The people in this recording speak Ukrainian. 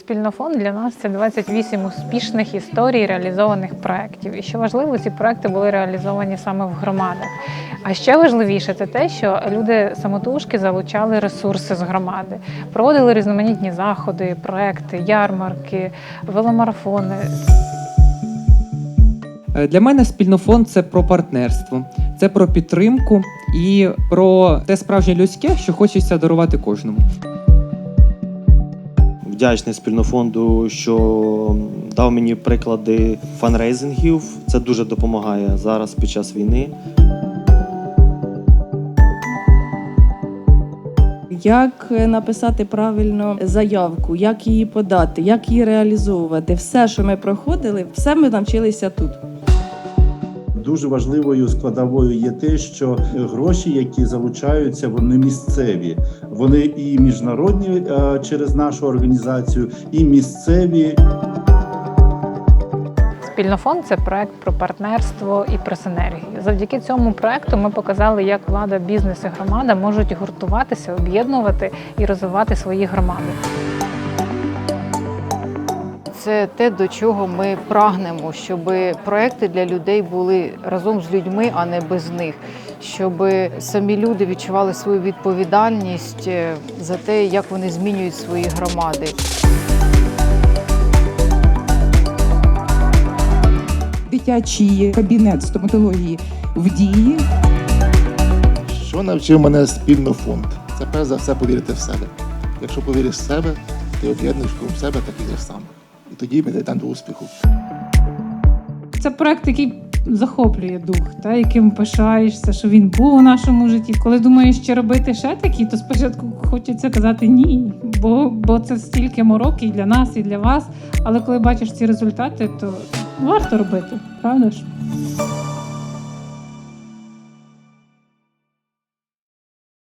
Спільнофонд для нас це 28 успішних історій реалізованих проєктів. І що важливо, ці проекти були реалізовані саме в громадах. А ще важливіше це те, що люди самотужки залучали ресурси з громади, проводили різноманітні заходи, проекти, ярмарки, веломарафони. Е, Для мене спільнофонд це про партнерство, це про підтримку і про те справжнє людське, що хочеться дарувати кожному. Вдячний спільнофонду, що дав мені приклади фанрейзингів. Це дуже допомагає зараз під час війни. Як написати правильно заявку, як її подати, як її реалізовувати. Все, що ми проходили, все ми навчилися тут. Дуже важливою складовою є те, що гроші, які залучаються, вони місцеві. Вони і міжнародні е, через нашу організацію, і місцеві. Спільнофонд це проект про партнерство і про синергію. Завдяки цьому проекту ми показали, як влада, бізнес і громада можуть гуртуватися, об'єднувати і розвивати свої громади. Це те, до чого ми прагнемо, щоб проекти для людей були разом з людьми, а не без них. Щоб самі люди відчували свою відповідальність е, за те, як вони змінюють свої громади. дитячий кабінет стоматології в дії. Що навчив мене спільно фонд? Це перш за все повірити в себе. Якщо повіриш в себе, ти об'єднуєш кругом себе таких же самих. Тоді ми там до успіху. Це проект, який захоплює дух, та яким пишаєшся, що він був у нашому житті. Коли думаєш, що робити ще такі, то спочатку хочеться казати ні, бо, бо це стільки мороки і для нас, і для вас. Але коли бачиш ці результати, то варто робити, правда ж?